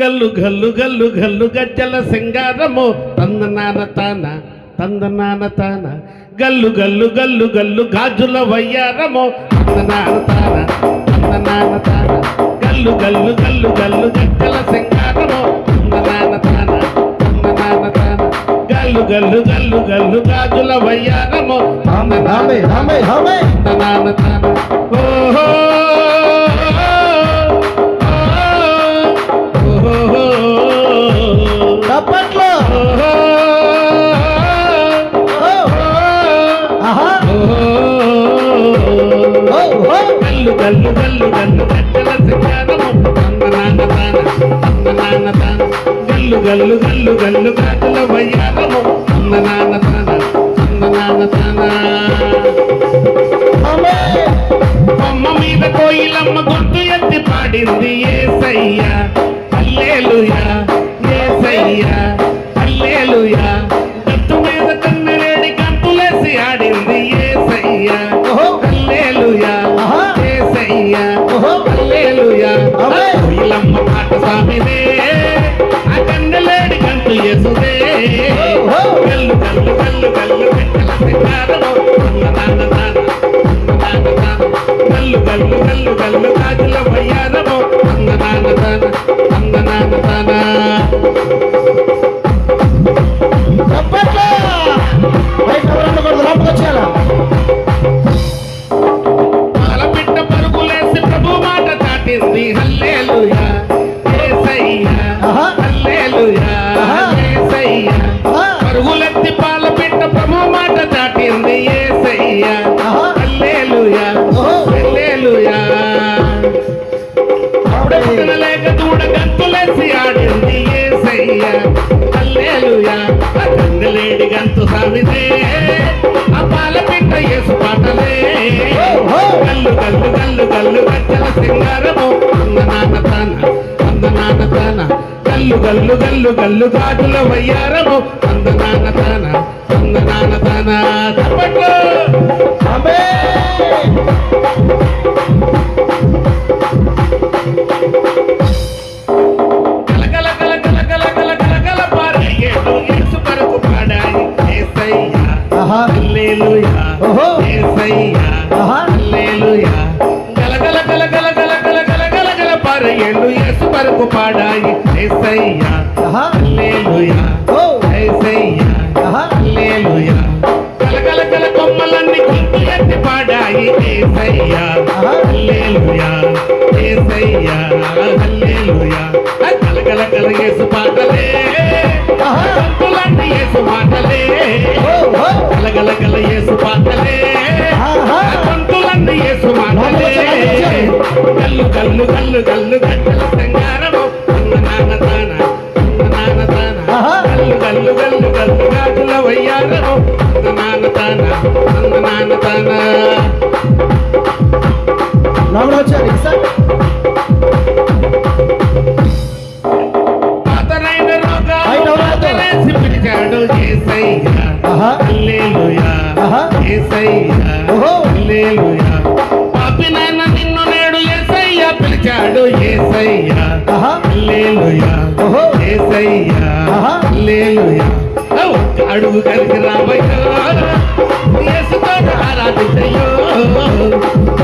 గల్లు గల్లు గల్లు గల్లు గజ్జల సింగారము తందనాన తాన తందనాన తాన గల్లు గల్లు గల్లు గల్లు గాజుల వయ్యారము తందనాన తాన తందనాన తాన గల్లు గల్లు గల్లు గల్లు గజ్జల సింగారము తందనాన తాన తందనాన తాన గల్లు గల్లు గల్లు గల్లు గాజుల వయ్యారము తందనాన తాన గల్లు గల్లు గల్లు గల్లు గట్టల సింగారము అందనాన తాన అందనాన తాన. గల్లు గల్లు గల్లు గల్లు కాటల వయ్యారము. అందనాన తాన అందనాన తాన. బొమ్మ మీద కోయిలమ్మ గుర్తు ఎత్తి పాడింది ఏసయ్య. హల్లెలూయా ఏసయ్య. అల్లేలుయా. గల్లు గల్లు గాజుల తాన అంద నాన్న తాన. లేక దూడ గంతులేసి ఆడింది యేసయ్య హల్లెలూయా ఆ కందలేడి గంతు సామిదే ఆ పాల పిట్ట యేసు పాటలే. ఓహో. గల్లు గల్లు గల్లు గల్లు గజ్జల సింగారము. అంద నాన్న తాన అంద నాన్న తాన గల్లు గల్లు గల్లు గల్లు గాజుల వయ్యారము. అంద నాన్న తాన అంద నాన్న తాన తప్పట్లు. యేసు కొరకు పాడాయి యేసయ్యా ఆహా. హల్లెలూయా ఓ. యేసయ్యా ఆహా. హల్లెలూయా గలగల గల కొమ్మలన్నీ ఎత్తి పాడాయి. యేసయ్యా ఆహా. హల్లెలూయా. యేసయ్యా హల్లెలూయా. ఆ గలగల గల యేసు పాటలే. ఆహా. గొంతులాంటి యేసు మాటలే ఓ ఓ. గలగల గల యేసు పాటలే. గొంతులన్నీ యేసు మాటలే గల్లు గల్లు గల్లు గల్లు గట్టల సంగారము. నాన్న తాన నాన్న తాన. ఆహా. గల్లు గల్లు గల్లు గల్లు గాజుల వయ్యారము. నాన్న తాన నాన్న తాన. లోపలికి వచ్చేయాలి హల్లెలూయా. పాపినైన నిన్ను నేడు యేసయ్యా పిలిచాడు ఆ ఒక్క అడుగు కలిసి రావయ్యో. యేసుతో ఆరాధించయ్యో.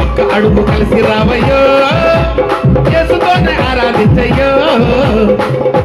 ఒక్క అడుగు కలిసి రావయ్యో.